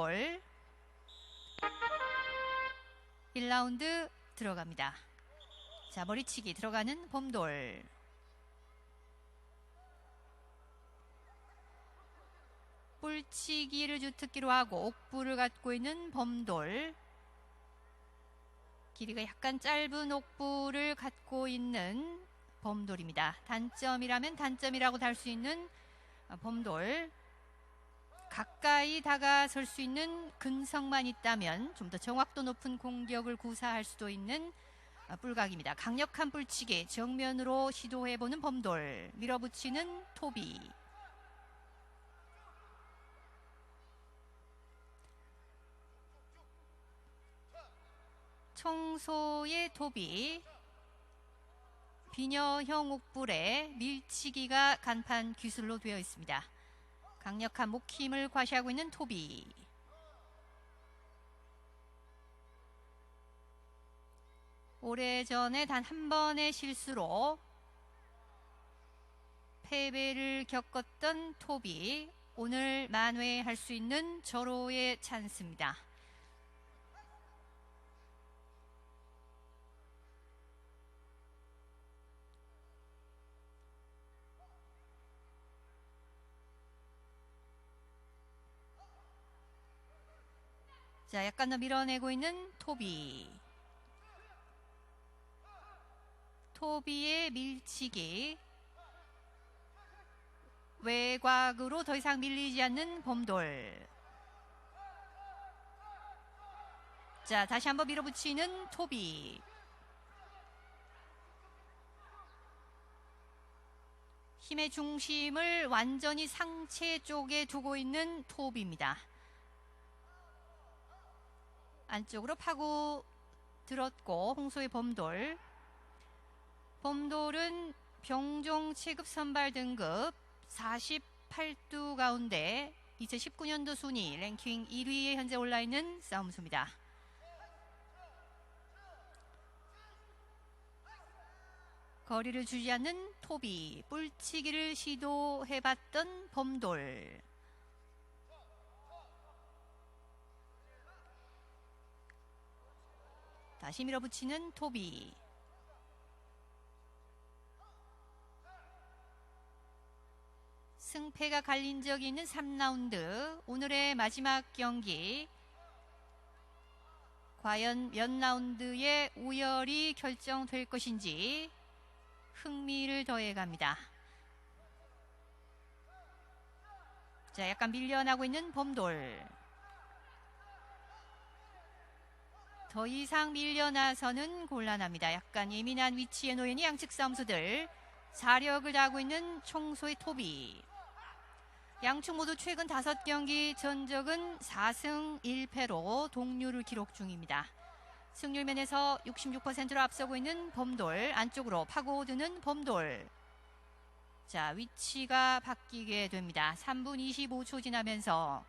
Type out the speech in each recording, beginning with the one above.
볼 1라운드 들어갑니다. 자, 머리치기 들어가는 범돌. 뿔치기를 주특기로 하고 옥부를 갖고 있는 범돌. 길이가 약간 짧은 옥부를 갖고 있는 범돌입니다. 단점이라면 단점이라고 달 수 있는 어, 범돌. 가까이 다가설 수 있는 근성만 있다면 좀 더 정확도 높은 공격을 구사할 수도 있는 어, 뿔각입니다. 강력한 뿔치기 정면으로 시도해보는 범돌 밀어붙이는 토비 청소의 토비 비녀형 옥불에 밀치기가 간판 기술로 되어 있습니다. 강력한 목 힘을 과시하고 있는 토비. 오래전에 단 한 번의 실수로 패배를 겪었던 토비. 오늘 만회할 수 있는 절호의 찬스입니다. 자, 약간 더 밀어내고 있는 토비. 토비의 밀치기. 외곽으로 더 이상 밀리지 않는 범돌. 자, 다시 한번 밀어붙이는 토비. 힘의 중심을 완전히 상체 쪽에 두고 있는 토비입니다. 안쪽으로 파고 들었고 홍소의 범돌 범돌은 병종 체급 선발 등급 48두 가운데 2019년도 순위 랭킹 1위에 현재 올라있는 싸움수입니다. 거리를 주지 않는 토비, 뿔치기를 시도해봤던 범돌. 다시 밀어붙이는 토비. 승패가 갈린 적이 있는 3라운드. 오늘의 마지막 경기. 과연 몇 라운드의 우열이 결정될 것인지 흥미를 더해 갑니다. 자, 약간 밀려나고 있는 범돌. 더 이상 밀려나서는 곤란합니다. 약간 예민한 위치에 놓인 양측 싸움수들 사력을 다하고 있는 총소의 토비 양측 모두 최근 5경기 전적은 4승 1패로 동률을 기록 중입니다. 승률 면에서 66%로 앞서고 있는 범돌 안쪽으로 파고드는 범돌 자 위치가 바뀌게 됩니다. 3분 25초 지나면서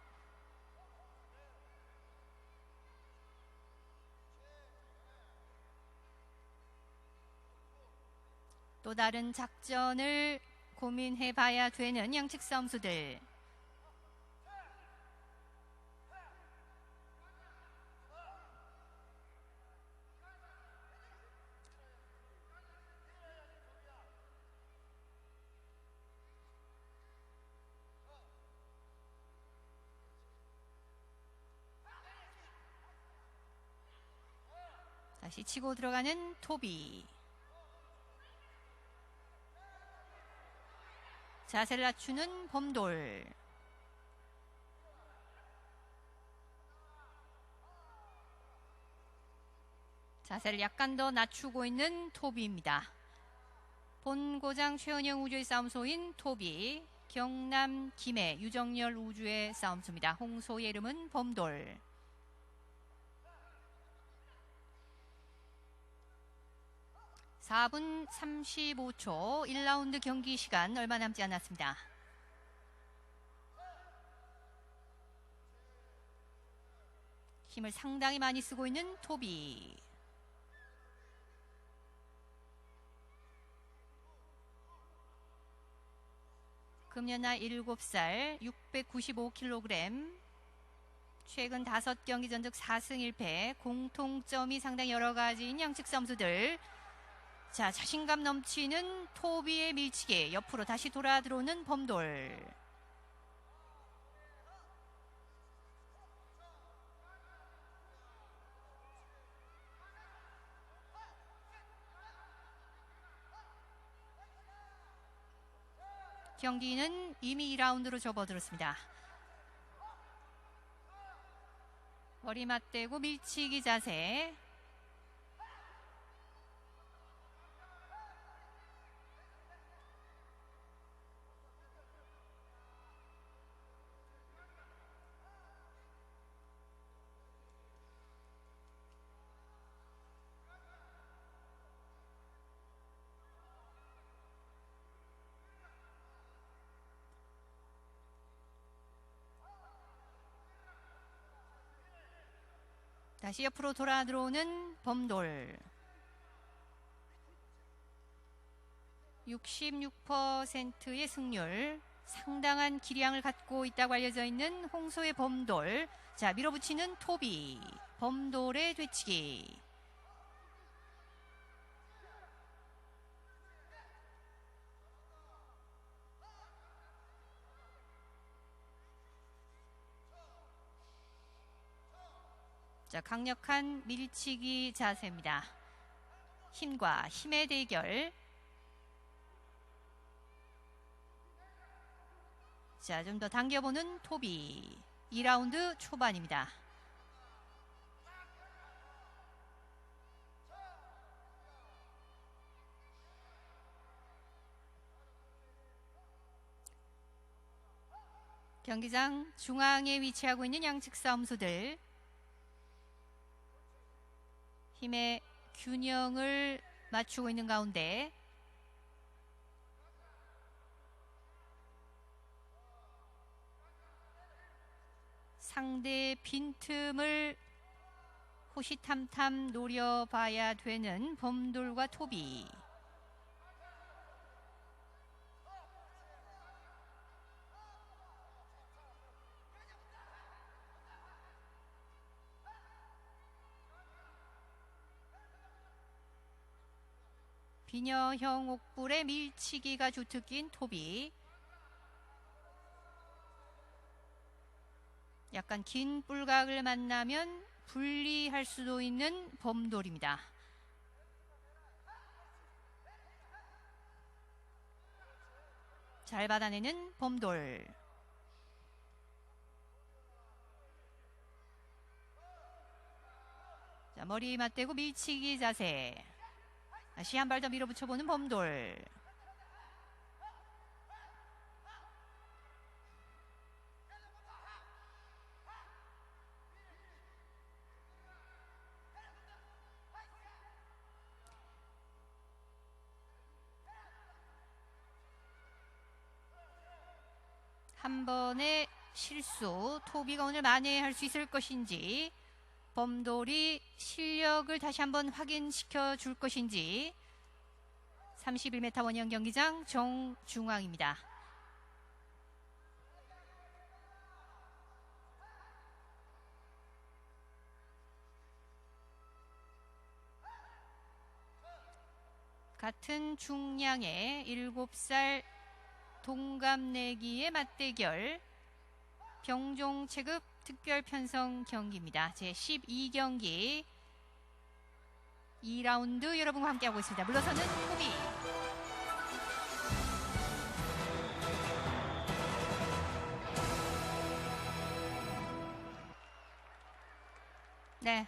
또 다른 작전을 고민해 봐야 되는 양측 싸움수들. 다시 치고 들어가는 토비. 자세를 낮추는 범돌. 자세를 약간 더 낮추고 있는 토비입니다. 본고장 최은영 우주의 싸움소인 토비, 경남 김해 유정열 우주의 싸움소입니다. 홍소의 이름은 범돌. 4분 35초 1라운드 경기 시간 얼마 남지 않았습니다. 힘을 상당히 많이 쓰고 있는 토비. 금년 나이 7살 695kg 최근 다섯 경기 전적 4승 1패 공통점이 상당히 여러 가지인 양측 선수들 자 자신감 넘치는 토비의 밀치기 옆으로 다시 돌아 들어오는 범돌 경기는 이미 2라운드로 접어들었습니다. 머리 맞대고 밀치기 자세. 다시 옆으로 돌아 들어오는 범돌. 66%의 승률. 상당한 기량을 갖고 있다고 알려져 있는 홍소의 범돌. 자, 밀어붙이는 토비. 범돌의 되치기. 자, 강력한 밀치기 자세입니다. 힘과 힘의 대결. 자, 좀 더 당겨보는 토비. 2라운드 초반입니다. 경기장 중앙에 위치하고 있는 양측 싸움수들 힘의 균형을 맞추고 있는 가운데 상대의 빈틈을 호시탐탐 노려봐야 되는 범돌과 토비. 비녀형 옥불의 밀치기가 주특기인 토비. 약간 긴 뿔각을 만나면 분리할 수도 있는 범돌입니다. 잘 받아내는 범돌. 자, 머리 맞대고 밀치기 자세. 다시 한 발 더 밀어붙여보는 범돌. 한 번의 실수, 토비가 오늘 만회할 수 있을 것인지, 범돌이 실력을 다시 한번 확인시켜 줄 것인지, 31m 원형 경기장 정중앙입니다. 같은 중량의 7살 동갑내기의 맞대결 병종 체급 특별 편성 경기입니다. 제 12경기 2라운드 여러분과 함께하고 있습니다. 물러서는 호비. 네.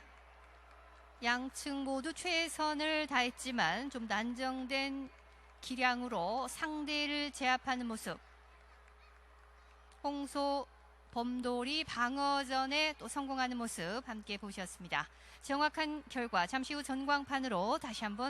양측 모두 최선을 다했지만 좀더 안정된 기량으로 상대를 제압하는 모습. 홍소 범돌이 방어전에 또 성공하는 모습 함께 보셨습니다. 정확한 결과 잠시 후 전광판으로 다시 한번